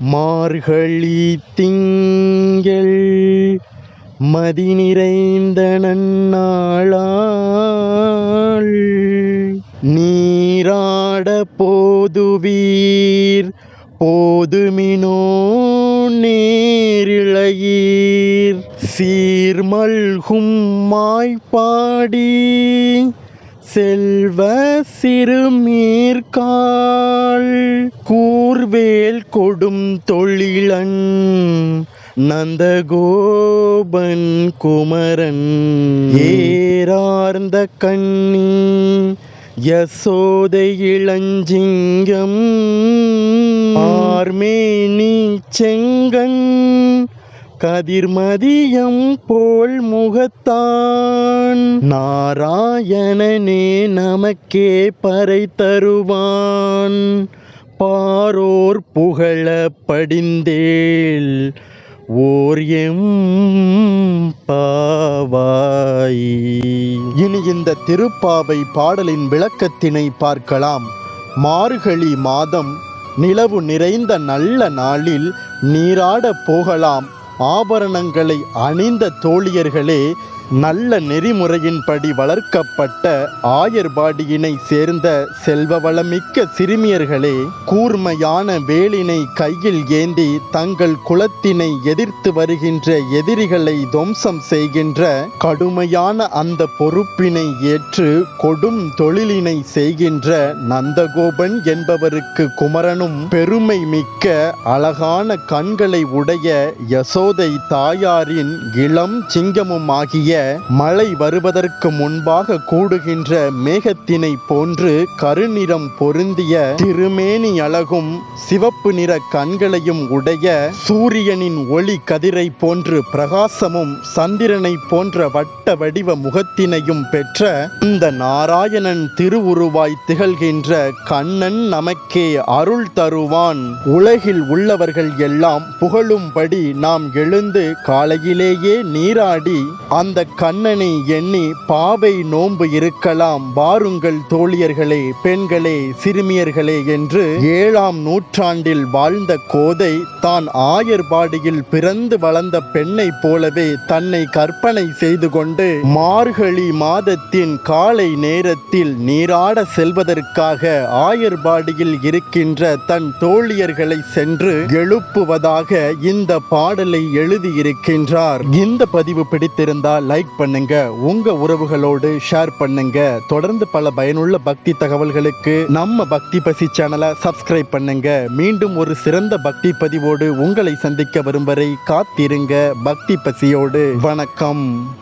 மார்கழி திங்கள் மதி நிறைந்த நன்னாளாள் நீராட போதுவீர் போதுமினோ நேரிழையீர். சீர்மல்கும் மாய்ப்பாடி செல்வ சிறுமீர்கால் கூர்வேல் கொடும் தொழிலன் நந்தகோபன் குமரன். ஏறார்ந்த கண்ணி யசோதை இளஞ்சிங்கம் ஆர்மேனி செங்கன் கதிர்மதியம் போல் முகத்தான். நாராயணனே நமக்கே பறை தருவான். பாரோர் புகழ படிந்தேல் ஓர் எம் பாவாய். இனி இந்த திருப்பாவை பாடலின் விளக்கத்தினை பார்க்கலாம். மார்கழி மாதம் நிலவு நிறைந்த நல்ல நாளில் நீராடப் போகலாம். ஆபரணங்களை அணிந்த தோழியர்களே நல்ல நெறிமுறையின்படி வளர்க்கப்பட்ட ஆயர்பாடியினை சேர்ந்த செல்வ வளமிக்க சிறுமியர்களே கூர்மையான வேலினை கையில் ஏந்தி தங்கள் குலத்தினை எதிர்த்து வருகின்ற எதிரிகளை துவம்சம் செய்கின்ற கடுமையான அந்த பொறுப்பினை ஏற்று கொடும் தொழிலினை செய்கின்ற நந்தகோபன் என்பவருக்கு குமரனும் பெருமை மிக்க அழகான கண்களை உடைய யசோதை தாயாரின் இளம் சிங்கமும் ஆகிய மழை வருவதற்கு முன்பாக கூடுகின்ற மேகத்தினை போன்று கருநிறம் பொருந்திய திருமேனி அழகும் சிவப்பு நிற கண்களையும் உடைய சூரியனின் ஒளி கதிரை போன்று பிரகாசமும் சந்திரனை போன்ற வட்ட வடிவ முகத்தினையும் பெற்ற இந்த நாராயணன் திருவுருவாய் திகழ்கின்ற கண்ணன் நமக்கே அருள் தருவான். உலகில் உள்ளவர்கள் எல்லாம் புகழும்படி நாம் எழுந்து காலையிலேயே நீராடி அந்த கண்ணனை எண்ணி பாவை நோன்பு இருக்கலாம். வாருங்கள் தோழியர்களே பெண்களே சிறுமியர்களே என்று ஏழாம் நூற்றாண்டில் வாழ்ந்த கோதை தான் ஆயர்பாடியில் பிறந்து வளர்ந்த பெண்ணை போலவே தன்னை கற்பனை செய்து கொண்டு மார்கழி மாதத்தின் காலை நேரத்தில் நீராட செல்வதற்காக ஆயர்பாடியில் இருக்கின்ற தன் தோழியர்களை சென்று எழுப்புவதாக இந்த பாடலை எழுதியிருக்கின்றார். இந்த பதிவு பிடித்திருந்தால் லைக் பண்ணுங்க உங்க உறவுகளோடு ஷேர் பண்ணுங்க. தொடர்ந்து பல பயனுள்ள பக்தி தகவல்களுக்கு நம்ம பக்தி பசி சேனலை சப்ஸ்கிரைப் பண்ணுங்க. மீண்டும் ஒரு சிறந்த பக்தி பதிவோடு உங்களை சந்திக்க வரும் வரை காத்திருங்க. பக்தி பசியோடு. வணக்கம்.